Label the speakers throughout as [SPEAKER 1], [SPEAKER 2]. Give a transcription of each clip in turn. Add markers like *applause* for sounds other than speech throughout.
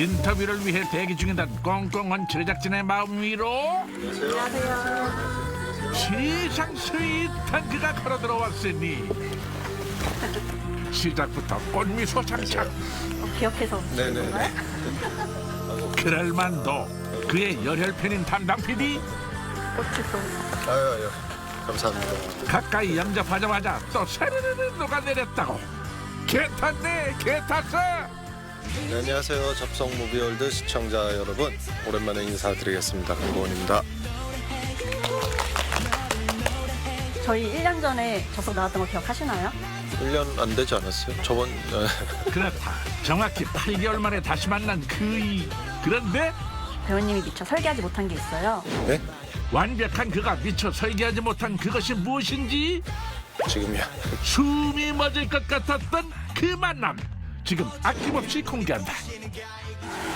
[SPEAKER 1] 인터뷰를 위해 대기 중이던 꽁꽁한 제작진의 마음 위로 세상 스윗한 그가 걸어 들어왔으니 시작부터 꽃미소 장착
[SPEAKER 2] 어, 기억해서
[SPEAKER 3] 네네네.
[SPEAKER 1] 그럴만도 그의 열혈 팬인 담당 PD
[SPEAKER 2] 꽃치소
[SPEAKER 3] 아유, 아유. 감사합니다.
[SPEAKER 1] 가까이 영접하자마자 또 세르르르 녹아내렸다고 개 탔네 개 탔어
[SPEAKER 3] 네, 안녕하세요. 접성 무비월드 시청자 여러분. 오랜만에 인사드리겠습니다. 강고원입니다.
[SPEAKER 2] 저희 1년 전에 접속 나왔던 거 기억하시나요?
[SPEAKER 3] 1년 안 되지 않았어요? 저번 네. *laughs*
[SPEAKER 1] 그렇다 정확히 8개월 만에 다시 만난 그이 그런데
[SPEAKER 2] 배우님이 미처 설계하지 못한 게 있어요
[SPEAKER 3] 네?
[SPEAKER 1] 완벽한 그가 미처 설계하지 못한 그것이 무엇인지
[SPEAKER 3] 지금이야.
[SPEAKER 1] 숨이 멎을 것 같았던 그 만남 지금 아낌없이 공개한다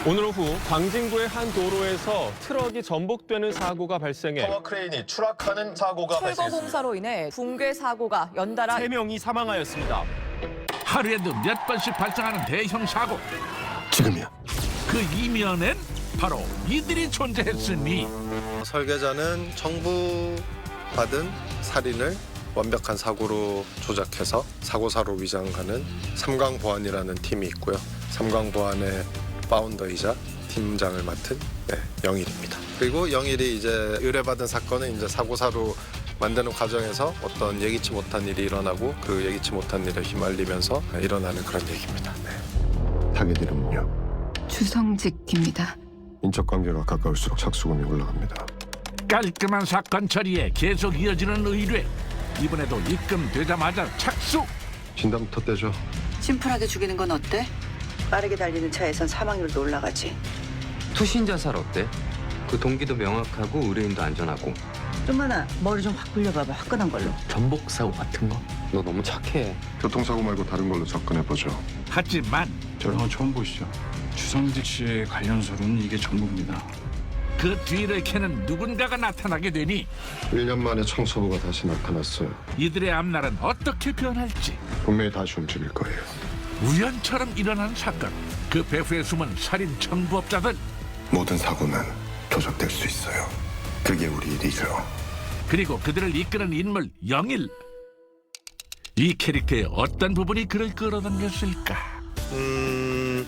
[SPEAKER 4] 오늘 오후 광진구의 한 도로에서 트럭이 전복되는 사고가 발생해
[SPEAKER 5] 파워 크레인이 추락하는 사고가
[SPEAKER 6] 철거
[SPEAKER 5] 발생했습니다.
[SPEAKER 6] 공사로 인해 붕괴 사고가 연달아
[SPEAKER 4] 세명이 사망하였습니다.
[SPEAKER 1] 하루에도 몇 번씩 발생하는 대형 사고
[SPEAKER 3] 지금이야.
[SPEAKER 1] 그 이면엔 바로 이들이 존재했으니
[SPEAKER 3] 설계자는 정부 받은 살인을 완벽한 사고로 조작해서 사고사로 위장하는 삼강보안이라는 팀이 있고요. 삼강보안의 파운더이자 팀장을 맡은 네, 영일입니다. 그리고 영일이 이제 의뢰받은 사건은 이제 사고사로 만드는 과정에서 어떤 예기치 못한 일이 일어나고 그 예기치 못한 일에 휘말리면서 일어나는 그런 얘기입니다. 네.
[SPEAKER 7] 타겟 이름은요.
[SPEAKER 8] 주성직입니다.
[SPEAKER 7] 인적 관계가 가까울수록 착수금이 올라갑니다.
[SPEAKER 1] 깔끔한 사건 처리에 계속 이어지는 의뢰 이번에도 입금되자마자 착수
[SPEAKER 7] 진단부터 떼죠.
[SPEAKER 8] 심플하게 죽이는 건 어때?
[SPEAKER 9] 빠르게 달리는 차에선 사망률도 올라가지.
[SPEAKER 10] 투신 자살 어때? 그 동기도 명확하고 의뢰인도 안전하고
[SPEAKER 9] 좀만아 머리 좀 확 굴려봐봐 화끈한 걸로.
[SPEAKER 10] 전복 사고 같은 거? 너 너무 착해.
[SPEAKER 7] 교통사고 말고 다른 걸로 접근해 보죠.
[SPEAKER 1] 하지만
[SPEAKER 11] 저런 거 처음 보시죠? 주성직 씨의 관련설은 이게 전부입니다.
[SPEAKER 1] 그 뒤를 캐는 누군가가 나타나게 되니
[SPEAKER 7] 1년 만에 청소부가 다시 나타났어요.
[SPEAKER 1] 이들의 앞날은 어떻게 변할지
[SPEAKER 7] 분명히 다시 움직일 거예요.
[SPEAKER 1] 우연처럼 일어난 사건 그 배후에 숨은 살인 청부업자들
[SPEAKER 7] 모든 사고는 조작될 수 있어요. 그게 우리 일이죠.
[SPEAKER 1] 그리고 그들을 이끄는 인물 영일 이 캐릭터의 어떤 부분이 그를 끌어당겼을까
[SPEAKER 3] 음,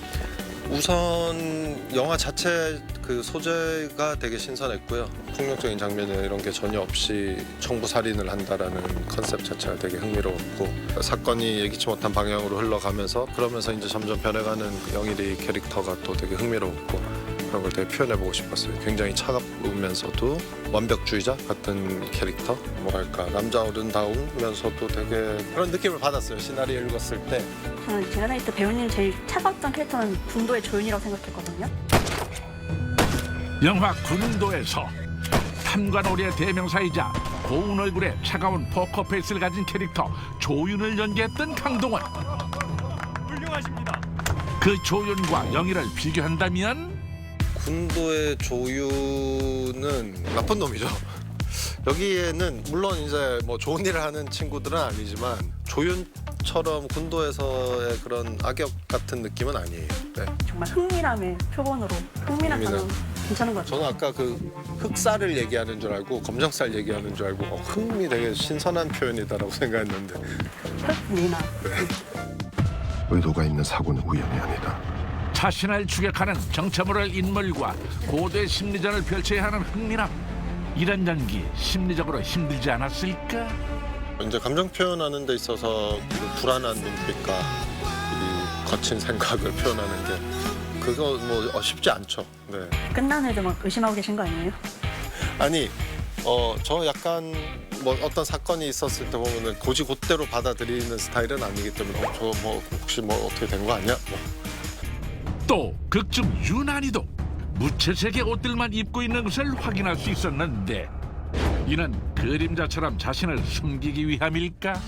[SPEAKER 3] 우선 영화 자체 그 소재가 되게 신선했고요. 폭력적인 장면이나 이런 게 전혀 없이 청부 살인을 한다라는 컨셉 자체가 되게 흥미로웠고 사건이 예기치 못한 방향으로 흘러가면서 그러면서 이제 점점 변해가는 그 영일이 캐릭터가 또 되게 흥미로웠고 그런 걸 되게 표현해보고 싶었어요. 굉장히 차가우면서도 완벽주의자 같은 캐릭터 뭐랄까 남자 어른다우면서도 되게 그런 느낌을 받았어요. 시나리오 읽었을 때.
[SPEAKER 2] 저는 제가나이트 배우님 제일 차가웠던 캐릭터는 군도의 조윤이라고 생각했거든요
[SPEAKER 1] 영화 군도에서 탐관오리의 대명사이자 고운 얼굴에 차가운 포커페이스를 가진 캐릭터 조윤을 연기했던 강동원
[SPEAKER 4] 훌륭하십니다.
[SPEAKER 1] 그 조윤과 영일을 비교한다면
[SPEAKER 3] 군도의 조유는 나쁜 놈이죠. 여기에는 물론 이제 뭐 좋은 일을 하는 친구들은 아니지만 조윤처럼 군도에서의 그런 악역 같은 느낌은 아니에요. 네.
[SPEAKER 2] 정말 흥미람의 표본으로 흥미람. 단어 괜찮은 것 같아요
[SPEAKER 3] 저는 아까 그 흑살을 얘기하는 줄 알고 검정살 얘기하는 줄 알고 어, 흥미 되게 신선한 표현이다라고 *laughs* 생각했는데
[SPEAKER 2] 흥미나
[SPEAKER 7] 의도가 있는 사고는 우연이 아니다.
[SPEAKER 1] 자신을 추격하는 정체모를 인물과 고도의 심리전을 펼쳐야 하는 흥미람 이런 연기 심리적으로 힘들지 않았을까?
[SPEAKER 3] 이제 감정 표현하는 데 있어서 그 불안한 눈빛과 이 거친 생각을 표현하는 게 그거 뭐 어, 쉽지 않죠. 네.
[SPEAKER 2] 끝난 후에도 막 의심하고 계신 거 아니에요?
[SPEAKER 3] 아니 어 저 약간 뭐 어떤 사건이 있었을 때 보면은 고지 곧대로 받아들이는 스타일은 아니기 때문에 어, 저뭐 혹시 뭐 어떻게 된 거 아니야? 뭐
[SPEAKER 1] 또 극중 유난히도 무채색의 옷들만 입고 있는 것을 확인할 수 있었는데 이는 그림자처럼 자신을 숨기기 위함일까?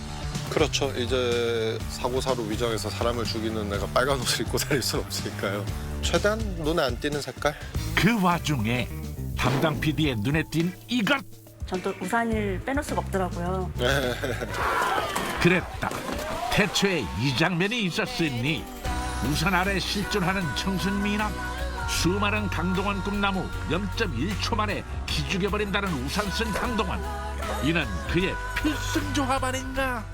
[SPEAKER 3] 그렇죠. 이제 사고사로 위장해서 사람을 죽이는 내가 빨간 옷을 입고 다닐 순 없으니까요. 최대한 눈에 안 띄는 색깔?
[SPEAKER 1] 그 와중에 담당 PD의 눈에 띈 이것
[SPEAKER 2] 전 또 우산을 빼놓을 수가 없더라고요 *laughs*
[SPEAKER 1] 그랬다 태초에 이 장면이 있었으니 우산 아래 실존하는 청순 미남 수많은 강동원 꿈나무 0.1초 만에 기죽여버린다는 우산 쓴 강동원 이는 그의 필승 조합 아닌가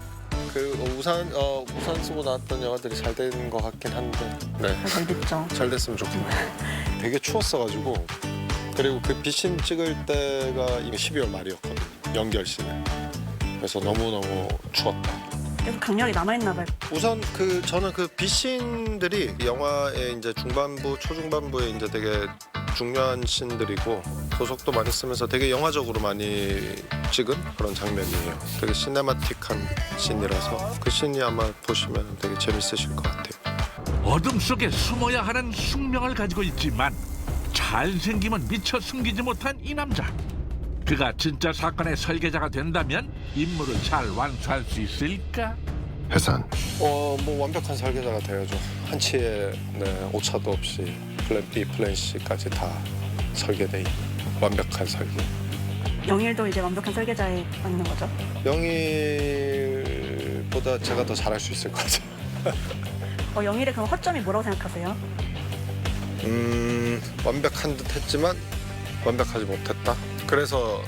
[SPEAKER 3] 그 우산 어, 우산 쓰고 나왔던 영화들이 잘 되는 것 같긴 한데 네.
[SPEAKER 2] 잘 됐죠.
[SPEAKER 3] 잘 됐으면 좋겠네요. *laughs* 되게 추웠어가지고 그리고 그 비신 찍을 때가 이미 12월 말이었거든요. 연결신에. 그래서 너무 너무 추웠다.
[SPEAKER 2] 계속 강렬히 남아있나 봐요.
[SPEAKER 3] 우선 그 저는 그 비신들이 영화의 이제 중반부 초중반부에 이제 되게 중요한 신들이고 도석도 많이 쓰면서 되게 영화적으로 많이 찍은 그런 장면이에요. 되게 시네마틱한 신이라서 그 신이 아마 보시면 되게 재밌으실 것 같아요.
[SPEAKER 1] 어둠 속에 숨어야 하는 숙명을 가지고 있지만 잘생김은 미처 숨기지 못한 이 남자 그가 진짜 사건의 설계자가 된다면 임무를 잘 완수할 수 있을까?
[SPEAKER 7] 해산
[SPEAKER 3] 어, 뭐 완벽한 설계자가 되어야죠. 한치의 네, 오차도 없이 플랜 B, 플랜 C까지 다 설계돼 있는 완벽한 설계.
[SPEAKER 2] 영일도 이제 완벽한 설계자에 맞는 거죠.
[SPEAKER 3] 영일보다 제가 더 잘할 수 있을 것 같아요.
[SPEAKER 2] 어, 영일의 그럼 허점이 뭐라고 생각하세요?
[SPEAKER 3] 음, 완벽한 듯 했지만 완벽하지 못했다. 그래서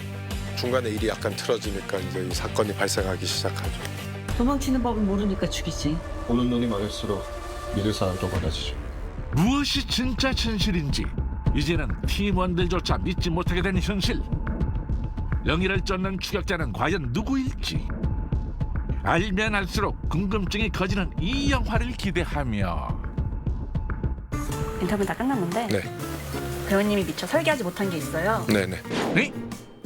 [SPEAKER 3] 중간에 일이 약간 틀어지니까 이제 이 사건이 발생하기 시작하죠.
[SPEAKER 9] 도망치는 법을 모르니까 죽이지.
[SPEAKER 5] 보는 눈이 많을수록 믿을 사람도 많아지죠.
[SPEAKER 1] 무엇이 진짜 진실인지 이제는 팀원들조차 믿지 못하게 된 현실 영희를 쫓는 추격자는 과연 누구일지 알면 알수록 궁금증이 커지는 이 영화를 기대하며
[SPEAKER 2] 인터뷰 다 끝났는데
[SPEAKER 3] 네,
[SPEAKER 2] 배우님이 미처 설계하지 못한 게 있어요.
[SPEAKER 3] 네, 네.
[SPEAKER 1] 네?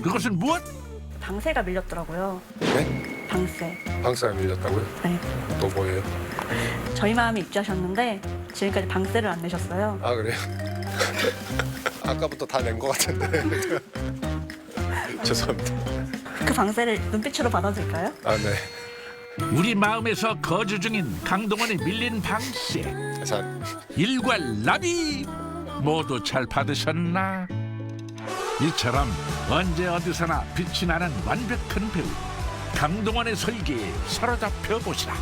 [SPEAKER 1] 그것은 무엇?
[SPEAKER 2] 방세가 밀렸더라고요.
[SPEAKER 3] 네?
[SPEAKER 2] 방세.
[SPEAKER 3] 방사가 밀렸다고요?
[SPEAKER 2] 네.
[SPEAKER 3] 또 뭐예요?
[SPEAKER 2] 저희 마음에 입주하셨는데 지금까지 방세를 안 내셨어요.
[SPEAKER 3] 아 그래요? *laughs* 아까부터 다 낸 것 같은데. *laughs* 죄송합니다.
[SPEAKER 2] 그 방세를 눈빛으로 받아줄까요?
[SPEAKER 3] 아 네.
[SPEAKER 1] 우리 마음에서 거주 중인 강동원의 밀린 방세
[SPEAKER 3] 자,
[SPEAKER 1] 일과 라비 모두 잘 받으셨나? 이처럼 언제 어디서나 빛이 나는 완벽한 배우 강동원의 설계에 사로잡혀 보시라